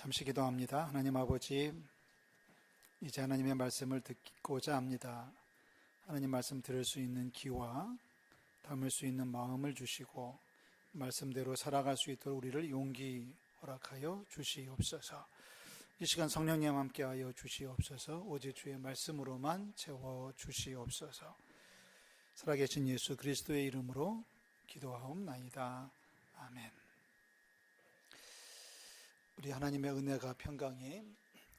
잠시 기도합니다. 하나님 아버지, 이제 하나님의 말씀을 듣고자 합니다. 하나님 말씀 들을 수 있는 귀와 담을 수 있는 마음을 주시고 말씀대로 살아갈 수 있도록 우리를 용기 허락하여 주시옵소서. 이 시간 성령님 함께하여 주시옵소서. 오직 주의 말씀으로만 채워 주시옵소서. 살아계신 예수 그리스도의 이름으로 기도하옵나이다. 아멘. 우리 하나님의 은혜가 평강이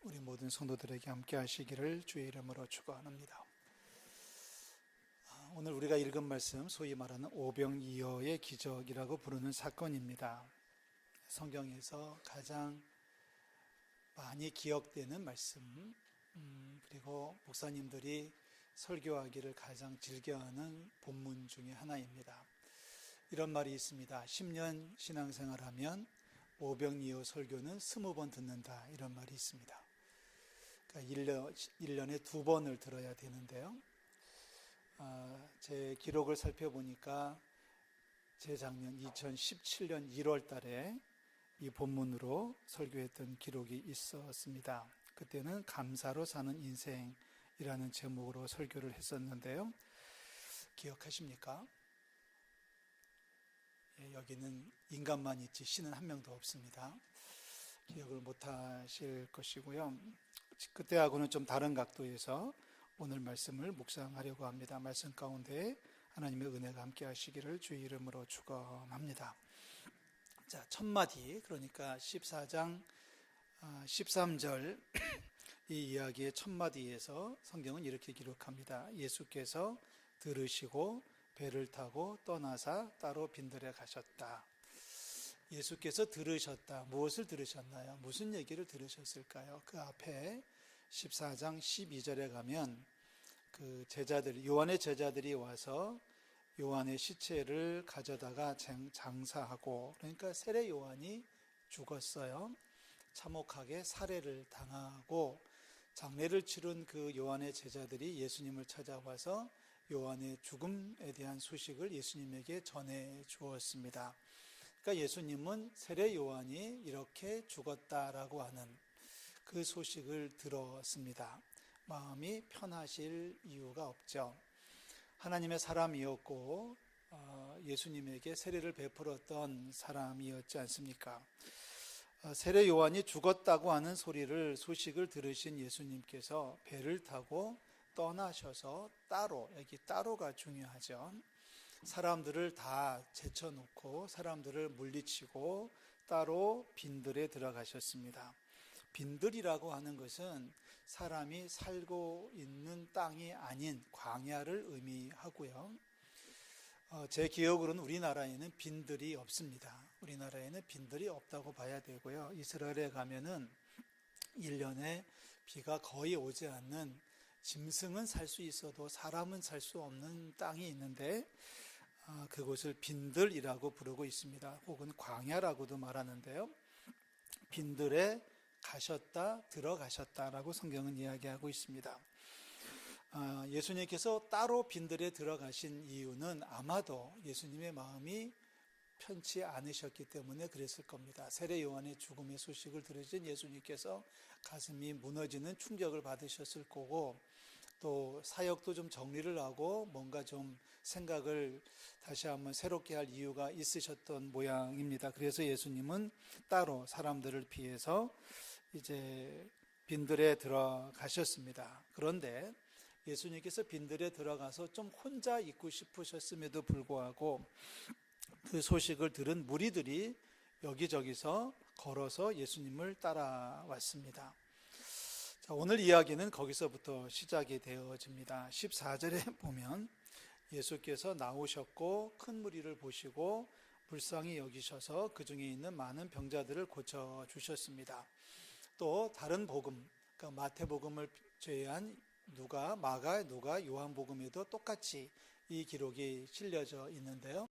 우리 모든 성도들에게 함께 하시기를 주의 이름으로 축원합니다. 아, 오늘 우리가 읽은 말씀 소위 말하는 오병이어의 기적이라고 부르는 사건입니다. 성경에서 가장 많이 기억되는 말씀 음, 그리고 목사님들이 설교하기를 가장 즐겨하는 본문 중의 하나입니다. 이런 말이 있습니다. 10년 신앙생활하면 오병이어 설교는 20번 듣는다 이런 말이 있습니다. 그러니까 1년, 1년 에 두 번을 들어야 되는데요. 아, 제 기록을 살펴보니까 재작년 2017년 1월 달에 이 본문으로 설교했던 기록이 있었습니다. 그때는 감사로 사는 인생이라는 제목으로 설교를 했었는데요. 기억하십니까? 예, 여기는 인간만 있지 신은 한 명도 없습니다. 기억을 못 하실 것이고요. 그때하고는 좀 다른 각도에서 오늘 말씀을 묵상하려고 합니다. 말씀 가운데 하나님의 은혜가 함께 하시기를 주의 이름으로 축원합니다. 자, 첫 마디 그러니까 14장 13절 아, 이 이야기의 첫 마디에서 성경은 이렇게 기록합니다. 예수께서 들으시고 배를 타고 떠나사 따로 빈들에 가셨다. 예수께서 들으셨다. 무엇을 들으셨나요? 무슨 얘기를 들으셨을까요? 그 앞에 14장 12절에 가면 그 제자들, 요한의 제자들이 와서 요한의 시체를 가져다가 장사하고 그러니까 세례 요한이 죽었어요. 참혹하게 살해를 당하고 장례를 치른 그 요한의 제자들이 예수님을 찾아와서 요한의 죽음에 대한 소식을 예수님에게 전해 주었습니다. 그러니까 예수님은 세례 요한이 이렇게 죽었다라고 하는 그 소식을 들었습니다. 마음이 편하실 이유가 없죠. 하나님의 사람이었고 어, 예수님에게 세례를 베풀었던 사람이었지 않습니까? 어, 세례 요한이 죽었다고 하는 소리를 소식을 들으신 예수님께서 배를 타고 떠나셔서 따로 여기 따로가 중요하죠. 사람들을 다 제쳐놓고 사람들을 물리치고 따로 빈들에 들어가셨습니다. 빈들이라고 하는 것은 사람이 살고 있는 땅이 아닌 광야를 의미하고요. 어, 제 기억으로는 우리나라에는 빈들이 없습니다. 우리나라에는 빈들이 없다고 봐야 되고요. 이스라엘에 가면은 1년에 비가 거의 오지 않는 짐승은 살 수 있어도 사람은 살 수 없는 땅이 있는데 아, 그곳을 빈들이라고 부르고 있습니다. 혹은 광야라고도 말하는데요. 빈들에 가셨다, 들어가셨다라고 성경은 이야기하고 있습니다. 아, 예수님께서 따로 빈들에 들어가신 이유는 아마도 예수님의 마음이 편치 않으셨기 때문에 그랬을 겁니다. 세례 요한의 죽음의 소식을 들으신 예수님께서 가슴이 무너지는 충격을 받으셨을 거고 또 사역도 좀 정리를 하고 뭔가 좀 생각을 다시 한번 새롭게 할 이유가 있으셨던 모양입니다. 그래서 예수님은 따로 사람들을 피해서 이제 빈들에 들어가셨습니다. 그런데 예수님께서 빈들에 들어가서 좀 혼자 있고 싶으셨음에도 불구하고 그 소식을 들은 무리들이 여기저기서 걸어서 예수님을 따라왔습니다. 자, 오늘 이야기는 거기서부터 시작이 되어집니다. 14절에 보면 예수께서 나오셨고 큰 무리를 보시고 불쌍히 여기셔서 그 중에 있는 많은 병자들을 고쳐 주셨습니다. 또 다른 복음, 그러니까 마태복음을 제외한 누가, 마가, 누가, 요한복음에도 똑같이 이 기록이 실려져 있는데요.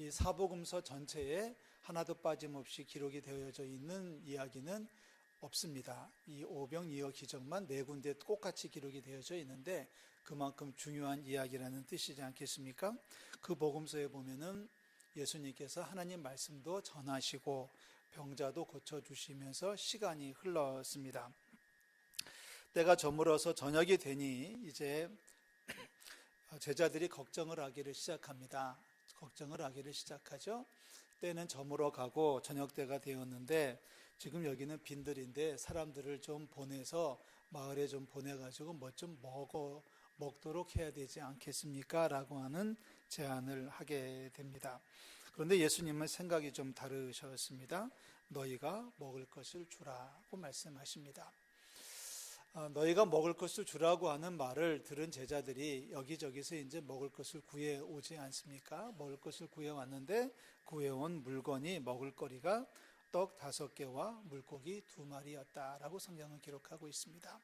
이 사복음서 전체에 하나도 빠짐없이 기록이 되어져 있는 이야기는 없습니다. 이 오병 이어 기적만 네 군데 똑같이 기록이 되어져 있는데 그만큼 중요한 이야기라는 뜻이지 않겠습니까? 그 복음서에 보면은 예수님께서 하나님 말씀도 전하시고 병자도 고쳐주시면서 시간이 흘렀습니다. 때가 저물어서 저녁이 되니 이제 제자들이 걱정을 하기를 시작합니다. 걱정을 하기를 시작하죠. 때는 저물어 가고 저녁 때가 되었는데 지금 여기는 빈들인데 사람들을 좀 보내서 마을에 좀 보내가지고 뭐 좀 먹어 먹도록 해야 되지 않겠습니까? 라고 하는 제안을 하게 됩니다. 그런데 예수님은 생각이 좀 다르셨습니다. 너희가 먹을 것을 주라고 말씀하십니다. 아, 너희가 먹을 것을 주라고 하는 말을 들은 제자들이 여기저기서 이제 먹을 것을 구해 오지 않습니까? 먹을 것을 구해 왔는데 구해온 물건이 먹을 거리가 떡 다섯 개와 물고기 두 마리였다라고 성경은 기록하고 있습니다.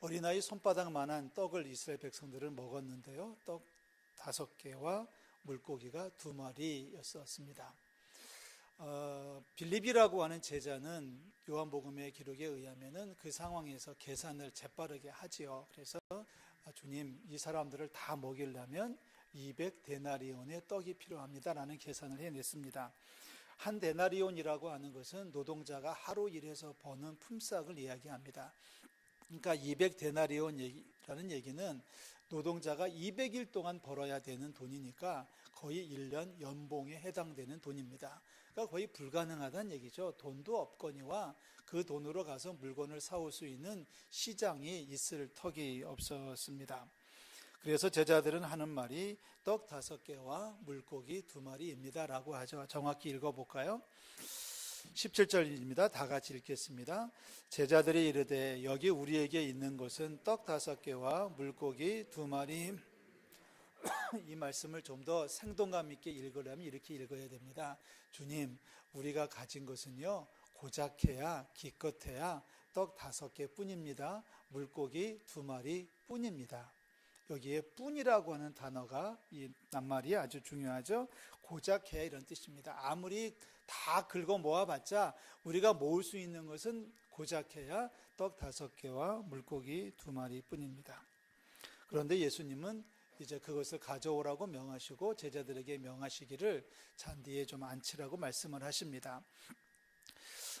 어린아이 손바닥만한 떡을 이스라엘 백성들은 먹었는데요. 떡 다섯 개와 물고기가 두 마리였었습니다. 어, 빌립이라고 하는 제자는 요한복음의 기록에 의하면은 그 상황에서 계산을 재빠르게 하지요. 그래서 아, 주님 이 사람들을 다 먹이려면 200 데나리온의 떡이 필요합니다라는 계산을 해냈습니다. 한 데나리온이라고 하는 것은 노동자가 하루 일해서 버는 품삯을 이야기합니다. 그러니까 200 데나리온이라는 얘기는 노동자가 200일 동안 벌어야 되는 돈이니까 거의 1년 연봉에 해당되는 돈입니다. 그러니까 거의 불가능하다는 얘기죠. 돈도 없거니와 그 돈으로 가서 물건을 사올 수 있는 시장이 있을 턱이 없었습니다. 그래서 제자들은 하는 말이 떡 다섯 개와 물고기 두 마리입니다라고 하죠. 정확히 읽어볼까요? 17절입니다. 다 같이 읽겠습니다. 제자들이 이르되 여기 우리에게 있는 것은 떡 다섯 개와 물고기 두 마리 이 말씀을 좀 더 생동감 있게 읽으려면 이렇게 읽어야 됩니다. 주님, 우리가 가진 것은요, 고작 해야, 기껏해야 떡 다섯 개 뿐입니다. 물고기 두 마리 뿐입니다. 여기에 뿐이라고 하는 단어가 이 낱말이 아주 중요하죠. 고작 해야 이런 뜻입니다. 아무리 다 긁어 모아봤자 우리가 모을 수 있는 것은 고작 해야 떡 다섯 개와 물고기 두 마리 뿐입니다. 그런데 예수님은 이제 그것을 가져오라고 명하시고 제자들에게 명하시기를 잔디에 좀 앉히라고 말씀을 하십니다.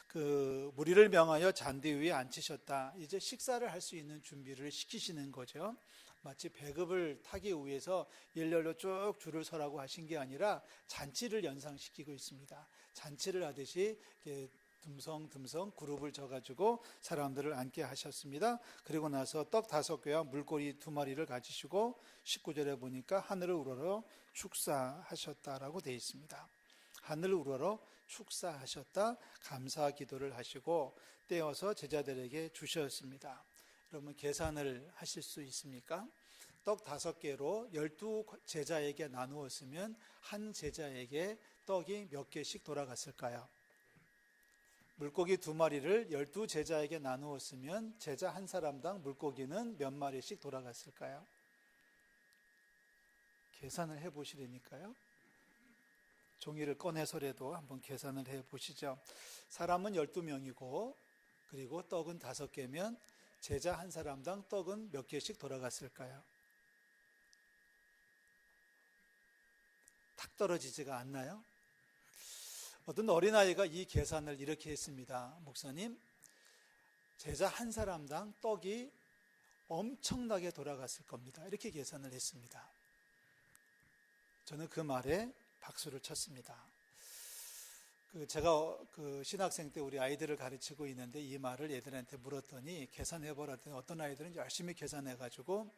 그 무리를 명하여 잔디 위에 앉히셨다. 이제 식사를 할 수 있는 준비를 시키시는 거죠. 마치 배급을 타기 위해서 일렬로 쭉 줄을 서라고 하신 게 아니라 잔치를 연상시키고 있습니다. 잔치를 하듯이 듬성듬성 그룹을 져가지고 사람들을 앉게 하셨습니다. 그리고 나서 떡 다섯 개와 물고기 두 마리를 가지시고 19절에 보니까 하늘을 우러러 축사하셨다라고 되어 있습니다. 하늘을 우러러 축사하셨다 감사 기도를 하시고 떼어서 제자들에게 주셨습니다. 여러분 계산을 하실 수 있습니까? 떡 다섯 개로 열두 제자에게 나누었으면 한 제자에게 떡이 몇 개씩 돌아갔을까요? 물고기 두 마리를 열두 제자에게 나누었으면 제자 한 사람당 물고기는 몇 마리씩 돌아갔을까요? 계산을 해 보시려니까요. 종이를 꺼내서라도 한번 계산을 해 보시죠. 사람은 12명이고 그리고 떡은 다섯 개면 제자 한 사람당 떡은 몇 개씩 돌아갔을까요? 탁 떨어지지가 않나요? 어떤 어린아이가 이 계산을 이렇게 했습니다. 목사님, 제자 한 사람당 떡이 엄청나게 돌아갔을 겁니다. 이렇게 계산을 했습니다. 저는 그 말에 박수를 쳤습니다. 그 제가 그 신학생 때 우리 아이들을 가르치고 있는데 이 말을 애들한테 물었더니 계산해 보라 더 어떤 아이들은 열심히 계산해 가지고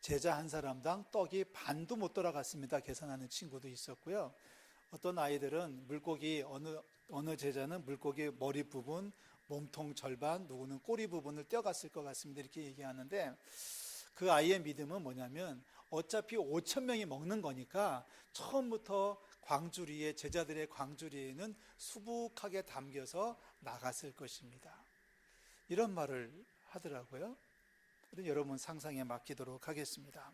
제자 한 사람당 떡이 반도 못 돌아갔습니다. 계산하는 친구도 있었고요. 어떤 아이들은 물고기 어느 어느 제자는 물고기 머리 부분, 몸통 절반, 누구는 꼬리 부분을 떼어갔을 것 같습니다. 이렇게 얘기하는데 그 아이의 믿음은 뭐냐면 어차피 5천 명이 먹는 거니까 처음부터 광주리에 제자들의 광주리에는 수북하게 담겨서 나갔을 것입니다. 이런 말을 하더라고요. 여러분 상상에 맡기도록 하겠습니다.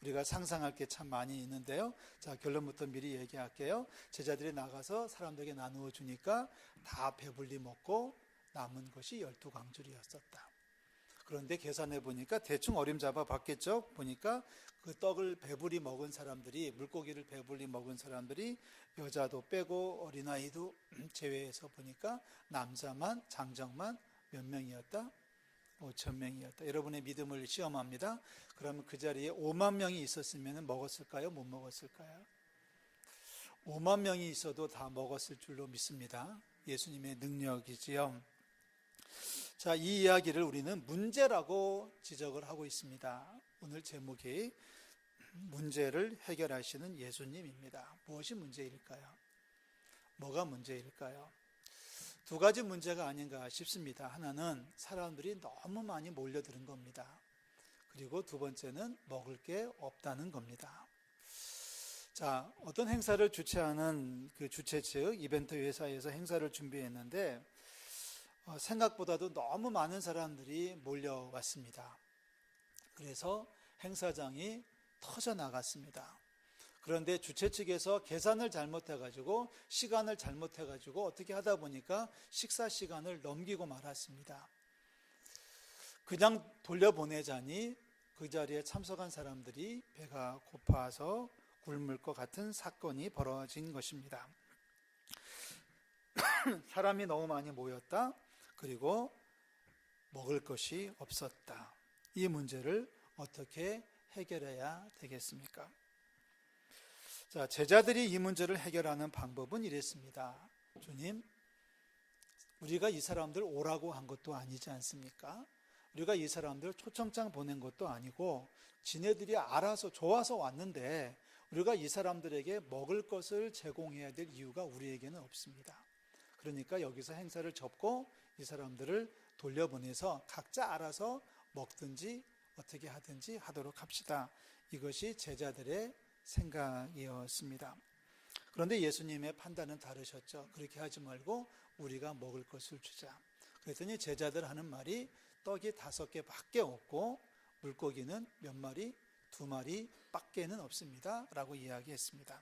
우리가 상상할 게 참 많이 있는데요. 자, 결론부터 미리 얘기할게요. 제자들이 나가서 사람들에게 나누어 주니까 다 배불리 먹고 남은 것이 열두 광줄이었었다. 그런데 계산해 보니까 대충 어림잡아 봤겠죠. 보니까 그 떡을 배불리 먹은 사람들이 물고기를 배불리 먹은 사람들이 여자도 빼고 어린아이도 제외해서 보니까 남자만 장정만 몇 명이었다? 5천 명이었다. 여러분의 믿음을 시험합니다. 그러면 그 자리에 5만 명이 있었으면 먹었을까요? 못 먹었을까요? 5만 명이 있어도 다 먹었을 줄로 믿습니다. 예수님의 능력이지요. 자, 이 이야기를 우리는 문제라고 지적을 하고 있습니다. 오늘 제목이 문제를 해결하시는 예수님입니다. 무엇이 문제일까요? 뭐가 문제일까요? 두 가지 문제가 아닌가 싶습니다. 하나는 사람들이 너무 많이 몰려드는 겁니다. 그리고 두 번째는 먹을 게 없다는 겁니다. 자, 어떤 행사를 주최하는 그 주최 측 이벤트 회사에서 행사를 준비했는데 어, 생각보다도 너무 많은 사람들이 몰려왔습니다. 그래서 행사장이 터져 나갔습니다. 그런데 주최 측에서 계산을 잘못해가지고 시간을 잘못해가지고 어떻게 하다 보니까 식사 시간을 넘기고 말았습니다. 그냥 돌려보내자니 그 자리에 참석한 사람들이 배가 고파서 굶을 것 같은 사건이 벌어진 것입니다. 사람이 너무 많이 모였다. 그리고 먹을 것이 없었다. 이 문제를 어떻게 해결해야 되겠습니까? 자, 제자들이 이 문제를 해결하는 방법은 이랬습니다. 주님, 우리가 이 사람들 오라고 한 것도 아니지 않습니까? 우리가 이 사람들 초청장 보낸 것도 아니고 지네들이 알아서 좋아서 왔는데 우리가 이 사람들에게 먹을 것을 제공해야 될 이유가 우리에게는 없습니다. 그러니까 여기서 행사를 접고 이 사람들을 돌려보내서 각자 알아서 먹든지 어떻게 하든지 하도록 합시다. 이것이 제자들의 생각이었습니다. 그런데 예수님의 판단은 다르셨죠. 그렇게 하지 말고 우리가 먹을 것을 주자. 그랬더니 제자들 하는 말이 떡이 다섯 개밖에 없고 물고기는 몇 마리, 두 마리 밖에는 없습니다. 라고 이야기했습니다.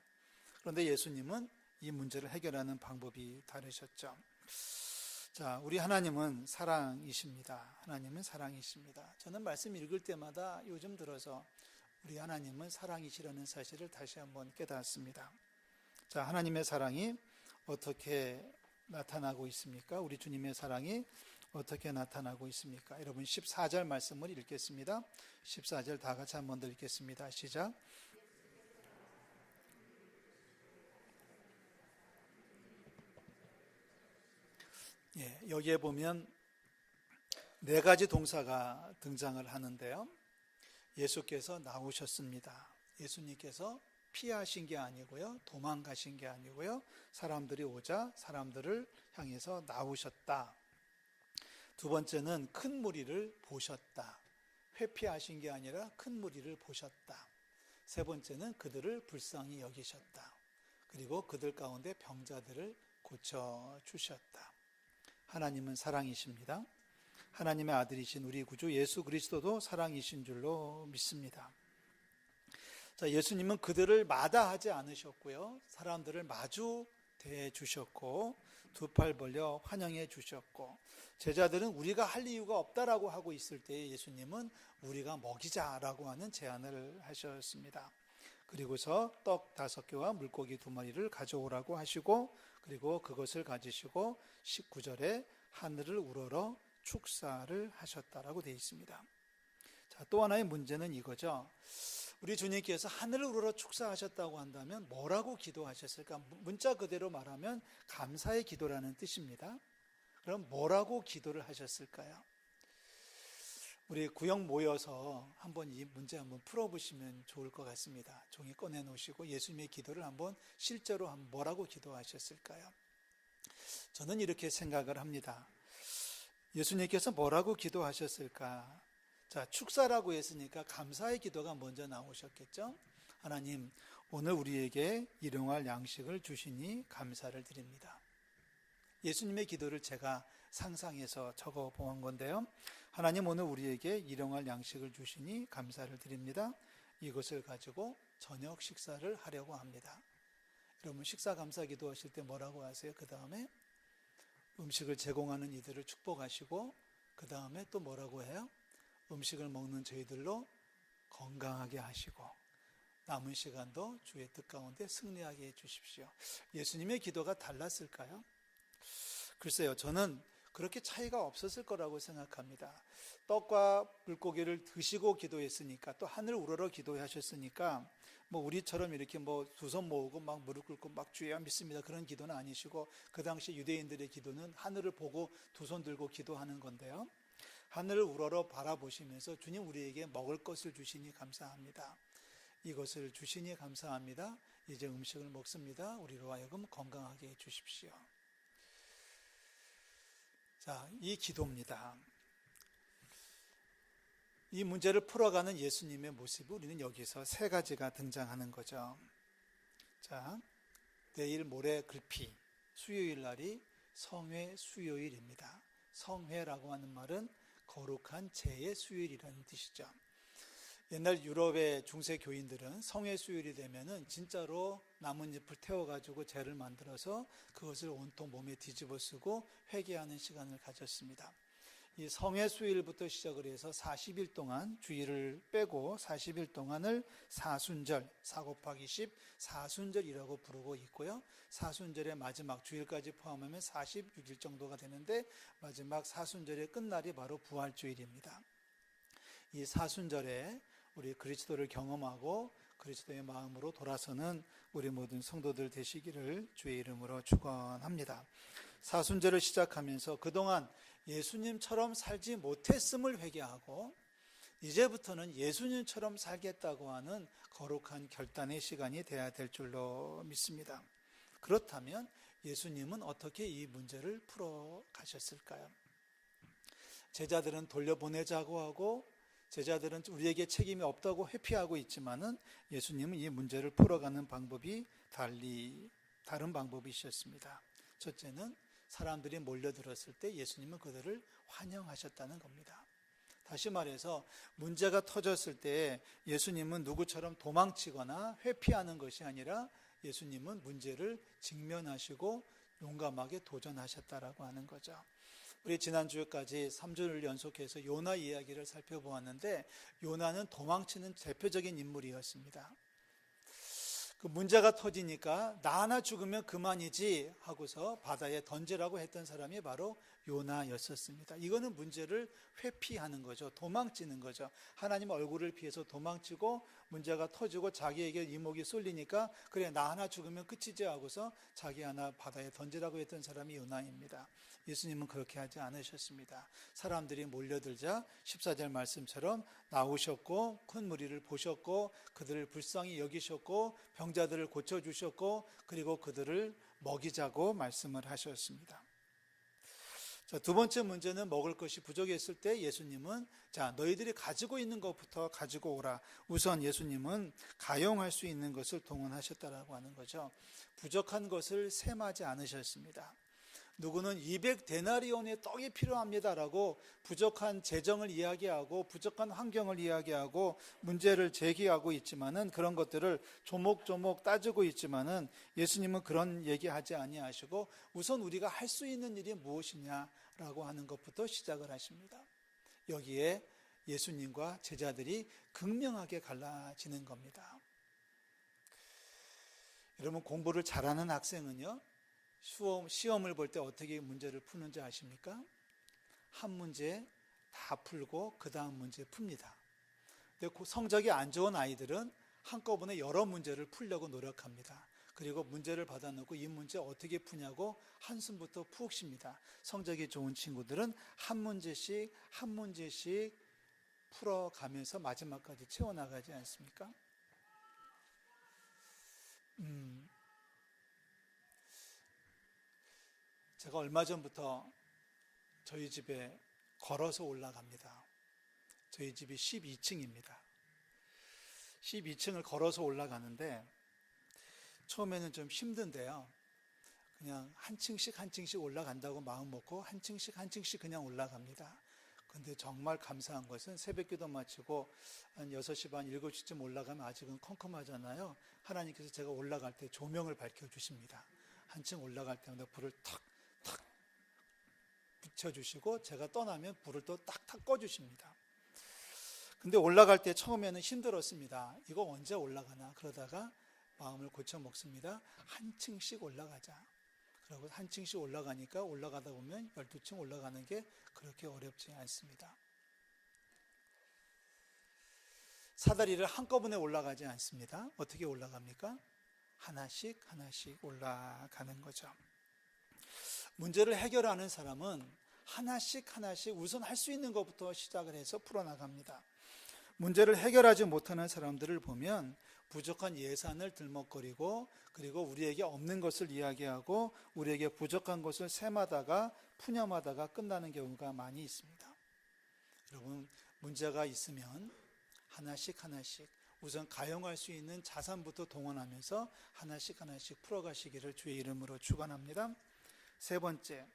그런데 예수님은 이 문제를 해결하는 방법이 다르셨죠. 자, 우리 하나님은 사랑이십니다. 하나님은 사랑이십니다. 저는 말씀 읽을 때마다 요즘 들어서 우리 하나님은 사랑이시라는 사실을 다시 한번 깨닫습니다. 자, 하나님의 사랑이 어떻게 나타나고 있습니까? 우리 주님의 사랑이 어떻게 나타나고 있습니까? 여러분 14절 말씀을 읽겠습니다. 14절 다 같이 한번 더 읽겠습니다. 시작. 예, 여기에 보면 네 가지 동사가 등장을 하는데요. 예수께서 나오셨습니다. 예수님께서 피하신 게 아니고요. 도망가신 게 아니고요. 사람들이 오자 사람들을 향해서 나오셨다. 두 번째는 큰 무리를 보셨다. 회피하신 게 아니라 큰 무리를 보셨다. 세 번째는 그들을 불쌍히 여기셨다. 그리고 그들 가운데 병자들을 고쳐 주셨다. 하나님은 사랑이십니다. 하나님의 아들이신 우리 구주 예수 그리스도도 사랑이신 줄로 믿습니다. 자, 예수님은 그들을 마다하지 않으셨고요. 사람들을 마주 대 주셨고 두 팔 벌려 환영해 주셨고 제자들은 우리가 할 이유가 없다라고 하고 있을 때 예수님은 우리가 먹이자라고 하는 제안을 하셨습니다. 그리고서 떡 다섯 개와 물고기 두 마리를 가져오라고 하시고 그리고 그것을 가지시고 19절에 하늘을 우러러 축사를 하셨다라고 되어 있습니다. 자, 또 하나의 문제는 이거죠. 우리 주님께서 하늘을 우러러 축사하셨다고 한다면 뭐라고 기도하셨을까? 문자 그대로 말하면 감사의 기도라는 뜻입니다. 그럼 뭐라고 기도를 하셨을까요? 우리 구역 모여서 한번 이 문제 한번 풀어보시면 좋을 것 같습니다. 종이 꺼내 놓으시고 예수님의 기도를 한번 실제로 한번 뭐라고 기도하셨을까요? 저는 이렇게 생각을 합니다. 예수님께서 뭐라고 기도하셨을까? 자, 축사라고 했으니까 감사의 기도가 먼저 나오셨겠죠? 하나님, 오늘 우리에게 일용할 양식을 주시니 감사를 드립니다. 예수님의 기도를 제가 상상해서 적어 보은 건데요. 하나님 오늘 우리에게 일용할 양식을 주시니 감사를 드립니다. 이것을 가지고 저녁 식사를 하려고 합니다. 여러분 식사 감사 기도하실 때 뭐라고 하세요? 그 다음에 음식을 제공하는 이들을 축복하시고 그 다음에 또 뭐라고 해요? 음식을 먹는 저희들로 건강하게 하시고 남은 시간도 주의 뜻 가운데 승리하게 해 주십시오. 예수님의 기도가 달랐을까요? 글쎄요, 저는 그렇게 차이가 없었을 거라고 생각합니다. 떡과 물고기를 드시고 기도했으니까 또 하늘 우러러 기도하셨으니까 뭐 우리처럼 이렇게 뭐 두 손 모으고 막 무릎 꿇고 막 주여 믿습니다 그런 기도는 아니시고 그 당시 유대인들의 기도는 하늘을 보고 두 손 들고 기도하는 건데요. 하늘을 우러러 바라보시면서 주님 우리에게 먹을 것을 주시니 감사합니다. 이것을 주시니 감사합니다. 이제 음식을 먹습니다. 우리로 하여금 건강하게 해 주십시오. 자, 이 기도입니다. 이 문제를 풀어가는 예수님의 모습을 우리는 여기서 세 가지가 등장하는 거죠. 자, 내일 모레 글피 수요일 날이 성회 수요일입니다. 성회라고 하는 말은 거룩한 제의 수요일이라는 뜻이죠. 옛날 유럽의 중세 교인들은 성회 수요일이 되면은 진짜로 나뭇잎을 태워가지고 재를 만들어서 그것을 온통 몸에 뒤집어 쓰고 회개하는 시간을 가졌습니다. 이 성회 수요일부터 시작을 해서 40일 동안 주일을 빼고 40일 동안을 사순절, 4 곱하기 10, 사순절이라고 부르고 있고요. 사순절의 마지막 주일까지 포함하면 46일 정도가 되는데 마지막 사순절의 끝날이 바로 부활주일입니다. 이 사순절에 우리 그리스도를 경험하고 그리스도의 마음으로 돌아서는 우리 모든 성도들 되시기를 주의 이름으로 축원합니다. 사순절을 시작하면서 그동안 예수님처럼 살지 못했음을 회개하고 이제부터는 예수님처럼 살겠다고 하는 거룩한 결단의 시간이 돼야 될 줄로 믿습니다. 그렇다면 예수님은 어떻게 이 문제를 풀어 가셨을까요? 제자들은 돌려보내자고 하고 제자들은 우리에게 책임이 없다고 회피하고 있지만은 예수님은 이 문제를 풀어가는 방법이 달리 다른 방법이셨습니다. 첫째는 사람들이 몰려들었을 때 예수님은 그들을 환영하셨다는 겁니다. 다시 말해서 문제가 터졌을 때 예수님은 누구처럼 도망치거나 회피하는 것이 아니라 예수님은 문제를 직면하시고 용감하게 도전하셨다라고 하는 거죠. 우리 지난주까지 3주를 연속해서 요나 이야기를 살펴보았는데 요나는 도망치는 대표적인 인물이었습니다. 그 문제가 터지니까 나 하나 죽으면 그만이지 하고서 바다에 던지라고 했던 사람이 바로 요나였었습니다. 이거는 문제를 회피하는 거죠. 도망치는 거죠. 하나님 얼굴을 피해서 도망치고 문제가 터지고 자기에게 이목이 쏠리니까 그래 나 하나 죽으면 끝이지 하고서 자기 하나 바다에 던지라고 했던 사람이 요나입니다. 예수님은 그렇게 하지 않으셨습니다. 사람들이 몰려들자 14절 말씀처럼 나오셨고 큰 무리를 보셨고 그들을 불쌍히 여기셨고 병자들을 고쳐 주셨고 그리고 그들을 먹이자고 말씀을 하셨습니다. 자, 두 번째 문제는 먹을 것이 부족했을 때 예수님은 자, 너희들이 가지고 있는 것부터 가지고 오라. 우선 예수님은 가용할 수 있는 것을 동원하셨다라고 하는 거죠. 부족한 것을 셈하지 않으셨습니다. 누구는 200데나리온의 떡이 필요합니다라고 부족한 재정을 이야기하고 부족한 환경을 이야기하고 문제를 제기하고 있지만은 그런 것들을 조목조목 따지고 있지만은 예수님은 그런 얘기하지 아니하시고 우선 우리가 할 수 있는 일이 무엇이냐 라고 하는 것부터 시작을 하십니다. 여기에 예수님과 제자들이 극명하게 갈라지는 겁니다. 여러분 공부를 잘하는 학생은요 시험, 시험을 볼 때 어떻게 문제를 푸는지 아십니까? 한 문제 다 풀고 그 다음 문제 풉니다. 근데 성적이 안 좋은 아이들은 한꺼번에 여러 문제를 풀려고 노력합니다. 그리고 문제를 받아놓고 이 문제 어떻게 푸냐고 한숨부터 푹 쉽니다. 성적이 좋은 친구들은 한 문제씩 한 문제씩 풀어가면서 마지막까지 채워나가지 않습니까? 음, 제가 얼마 전부터 저희 집에 걸어서 올라갑니다. 저희 집이 12층입니다. 12층을 걸어서 올라가는데 처음에는 좀 힘든데요. 그냥 한 층씩 한 층씩 올라간다고 마음 먹고 한 층씩 한 층씩 그냥 올라갑니다. 근데 정말 감사한 것은 새벽 기도 마치고 한 6시 반, 7시쯤 올라가면 아직은 컴컴하잖아요. 하나님께서 제가 올라갈 때 조명을 밝혀 주십니다. 한층 올라갈 때마다 불을 탁 붙여주시고 제가 떠나면 불을 또 딱딱 꺼주십니다. 근데 올라갈 때 처음에는 힘들었습니다. 이거 언제 올라가나 그러다가 마음을 고쳐 먹습니다. 한 층씩 올라가자. 그리고 한 층씩 올라가니까 올라가다 보면 12층 올라가는 게 그렇게 어렵지 않습니다. 사다리를 한꺼번에 올라가지 않습니다. 어떻게 올라갑니까? 하나씩 하나씩 올라가는 거죠. 문제를 해결하는 사람은 하나씩 하나씩 우선 할 수 있는 것부터 시작을 해서 풀어나갑니다. 문제를 해결하지 못하는 사람들을 보면 부족한 예산을 들먹거리고 그리고 우리에게 없는 것을 이야기하고 우리에게 부족한 것을 셈하다가 푸념하다가 끝나는 경우가 많이 있습니다. 여러분 문제가 있으면 하나씩 하나씩 우선 가용할 수 있는 자산부터 동원하면서 하나씩 하나씩 풀어가시기를 주의 이름으로 축원합니다. 세 번째,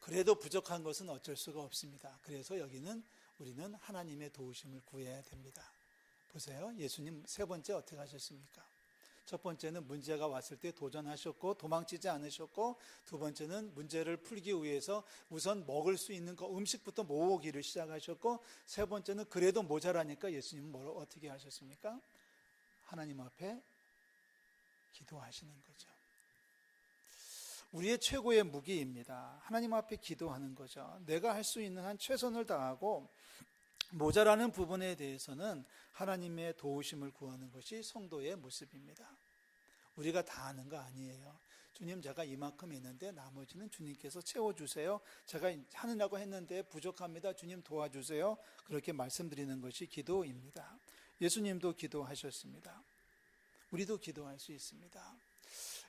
그래도 부족한 것은 어쩔 수가 없습니다. 그래서 여기는 우리는 하나님의 도우심을 구해야 됩니다. 보세요. 예수님 세 번째 어떻게 하셨습니까? 첫 번째는 문제가 왔을 때 도전하셨고 도망치지 않으셨고 두 번째는 문제를 풀기 위해서 우선 먹을 수 있는 거 음식부터 모으기를 시작하셨고 세 번째는 그래도 모자라니까 예수님은 뭘 어떻게 하셨습니까? 하나님 앞에 기도하시는 거죠. 우리의 최고의 무기입니다. 하나님 앞에 기도하는 거죠. 내가 할 수 있는 한 최선을 다하고 모자라는 부분에 대해서는 하나님의 도우심을 구하는 것이 성도의 모습입니다. 우리가 다 하는 거 아니에요. 주님, 제가 이만큼 있는데 나머지는 주님께서 채워주세요. 제가 하느라고 했는데 부족합니다. 주님 도와주세요. 그렇게 말씀드리는 것이 기도입니다. 예수님도 기도하셨습니다. 우리도 기도할 수 있습니다.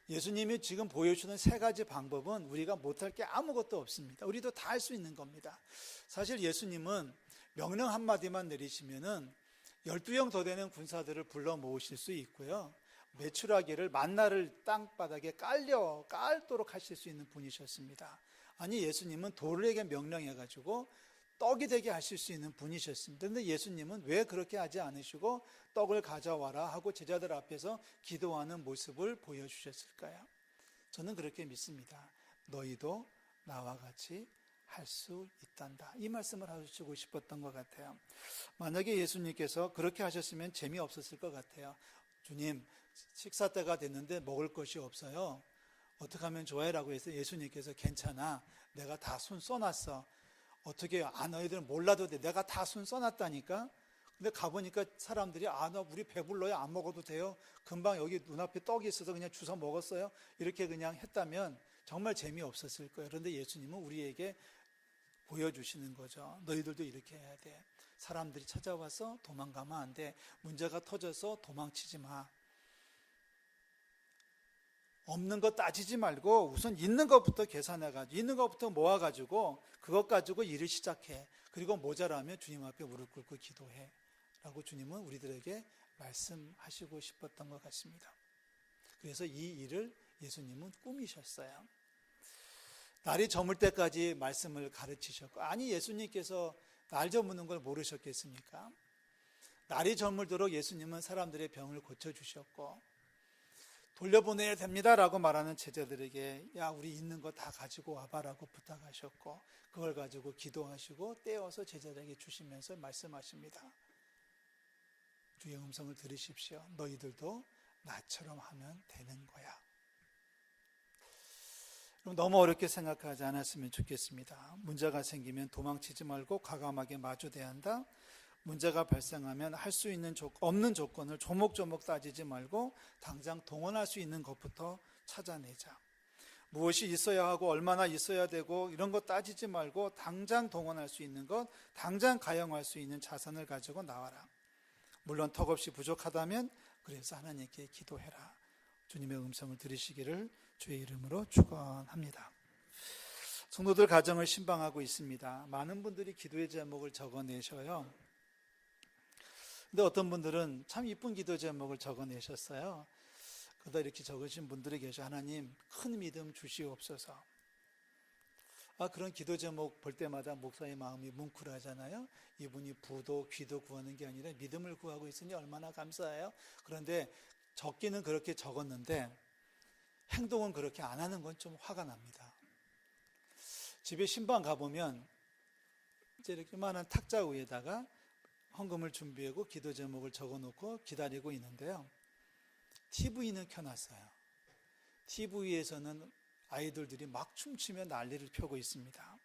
예수님이 지금 보여주는 세 가지 방법은 우리가 못할 게 아무것도 없습니다. 우리도 다 할 수 있는 겁니다. 사실 예수님은 명령 한마디만 내리시면은 12형 더 되는 군사들을 불러 모으실 수 있고요. 매출하기를 만나를 땅바닥에 깔려 깔도록 하실 수 있는 분이셨습니다. 아니 예수님은 돌에게 명령해 가지고 떡이 되게 하실 수 있는 분이셨습니다. 그런데 예수님은 왜 그렇게 하지 않으시고 떡을 가져와라 하고 제자들 앞에서 기도하는 모습을 보여주셨을까요? 저는 그렇게 믿습니다. 너희도 나와 같이 할 수 있단다. 이 말씀을 하시고 싶었던 것 같아요. 만약에 예수님께서 그렇게 하셨으면 재미없었을 것 같아요. 주님, 식사 때가 됐는데 먹을 것이 없어요. 어떻게 하면 좋아해? 라고 해서 예수님께서 괜찮아. 내가 다손 써놨어. 어떻게 아 너희들 몰라도 돼. 내가 다손 써놨다니까. 근데 가보니까 사람들이 아 나 우리 배불러요. 안 먹어도 돼요. 금방 여기 눈앞에 떡이 있어서 그냥 주워 먹었어요. 이렇게 그냥 했다면 정말 재미없었을 거예요. 그런데 예수님은 우리에게 보여주시는 거죠. 너희들도 이렇게 해야 돼. 사람들이 찾아와서 도망가면 안 돼. 문제가 터져서 도망치지 마. 없는 거 따지지 말고 우선 있는 것부터 계산해가지고 있는 것부터 모아가지고 그것 가지고 일을 시작해. 그리고 모자라면 주님 앞에 무릎 꿇고 기도해. 라고 주님은 우리들에게 말씀하시고 싶었던 것 같습니다. 그래서 이 일을 예수님은 꾸미셨어요. 날이 저물 때까지 말씀을 가르치셨고, 아니, 예수님께서 날 저무는 걸 모르셨겠습니까? 날이 저물도록 예수님은 사람들의 병을 고쳐주셨고, 돌려보내야 됩니다라고 말하는 제자들에게 야 우리 있는 거 다 가지고 와봐라고 부탁하셨고 그걸 가지고 기도하시고 떼어서 제자들에게 주시면서 말씀하십니다. 주의 음성을 들으십시오. 너희들도 나처럼 하면 되는 거야. 너무 어렵게 생각하지 않았으면 좋겠습니다. 문제가 생기면 도망치지 말고 과감하게 마주대야 한다. 문제가 발생하면 할 수 있는 조, 없는 조건을 조목조목 따지지 말고 당장 동원할 수 있는 것부터 찾아내자. 무엇이 있어야 하고 얼마나 있어야 되고 이런 거 따지지 말고 당장 동원할 수 있는 것, 당장 가용할 수 있는 자산을 가지고 나와라. 물론 턱없이 부족하다면 그래서 하나님께 기도해라. 주님의 음성을 들으시기를 주의 이름으로 축원합니다. 성도들 가정을 신방하고 있습니다. 많은 분들이 기도의 제목을 적어내셔요. 근데 어떤 분들은 참 이쁜 기도 제목을 적어내셨어요. 그러다 이렇게 적으신 분들이 계셔. 하나님, 큰 믿음 주시옵소서. 아, 그런 기도 제목 볼 때마다 목사의 마음이 뭉클하잖아요. 이분이 부도, 귀도 구하는 게 아니라 믿음을 구하고 있으니 얼마나 감사해요. 그런데 적기는 그렇게 적었는데 행동은 그렇게 안 하는 건 좀 화가 납니다. 집에 신방 가보면 이제 이렇게 많은 탁자 위에다가 헌금을 준비하고 기도 제목을 적어 놓고 기다리고 있는데요. TV는 켜놨어요. TV에서는 아이돌들이 막 춤추며 난리를 펴고 있습니다.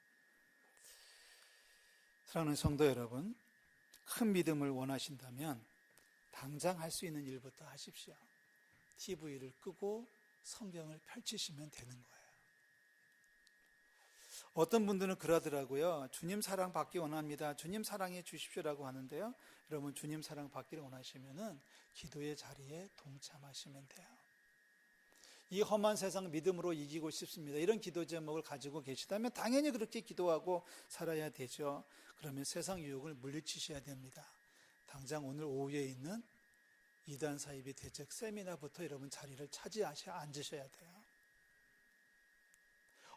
사랑하는 성도 여러분, 큰 믿음을 원하신다면 당장 할 수 있는 일부터 하십시오. TV를 끄고 성경을 펼치시면 되는 거예요. 어떤 분들은 그러더라고요. 주님 사랑 받기 원합니다. 주님 사랑해 주십시오라고 하는데요. 여러분 주님 사랑 받기를 원하시면은 기도의 자리에 동참하시면 돼요. 이 험한 세상 믿음으로 이기고 싶습니다. 이런 기도 제목을 가지고 계시다면 당연히 그렇게 기도하고 살아야 되죠. 그러면 세상 유혹을 물리치셔야 됩니다. 당장 오늘 오후에 있는 이단 사이비 대책 세미나부터 여러분 자리를 차지하셔 앉으셔야 돼요.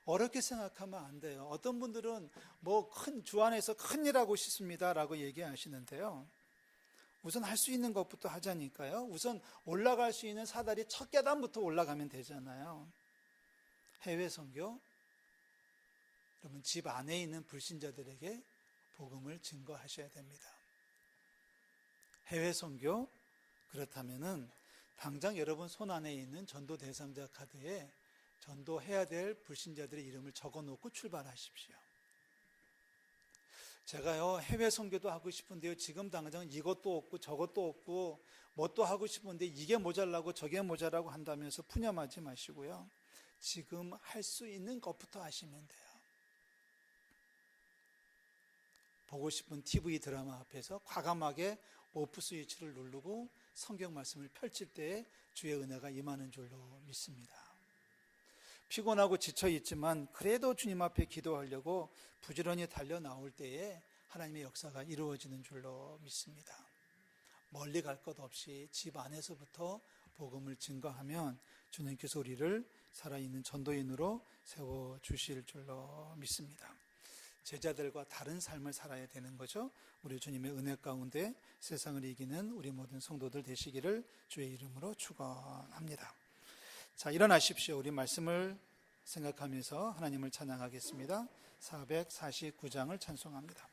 어렵게 생각하면 안 돼요. 어떤 분들은 뭐 큰 주안에서 큰일 하고 싶습니다라고 얘기하시는데요. 우선 할 수 있는 것부터 하자니까요. 우선 올라갈 수 있는 사다리 첫 계단부터 올라가면 되잖아요. 해외 선교 여러분 집 안에 있는 불신자들에게 복음을 증거하셔야 됩니다. 해외 선교 그렇다면은 당장 여러분 손 안에 있는 전도 대상자 카드에 전도해야 될 불신자들의 이름을 적어 놓고 출발하십시오. 제가요, 해외 선교도 하고 싶은데요, 지금 당장 이것도 없고 저것도 없고, 뭣도 하고 싶은데 이게 모자라고 저게 모자라고 한다면서 푸념하지 마시고요. 지금 할 수 있는 것부터 하시면 돼요. 보고 싶은 TV 드라마 앞에서 과감하게 오프 스위치를 누르고 성경 말씀을 펼칠 때에 주의 은혜가 임하는 줄로 믿습니다. 피곤하고 지쳐 있지만 그래도 주님 앞에 기도하려고 부지런히 달려 나올 때에 하나님의 역사가 이루어지는 줄로 믿습니다. 멀리 갈 것 없이 집 안에서부터 복음을 증거하면 주님께서 우리를 살아있는 전도인으로 세워 주실 줄로 믿습니다. 제자들과 다른 삶을 살아야 되는 거죠. 우리 주님의 은혜 가운데 세상을 이기는 우리 모든 성도들 되시기를 주의 이름으로 축원합니다. 자, 일어나십시오. 우리 말씀을 생각하면서 하나님을 찬양하겠습니다. 449장을 찬송합니다.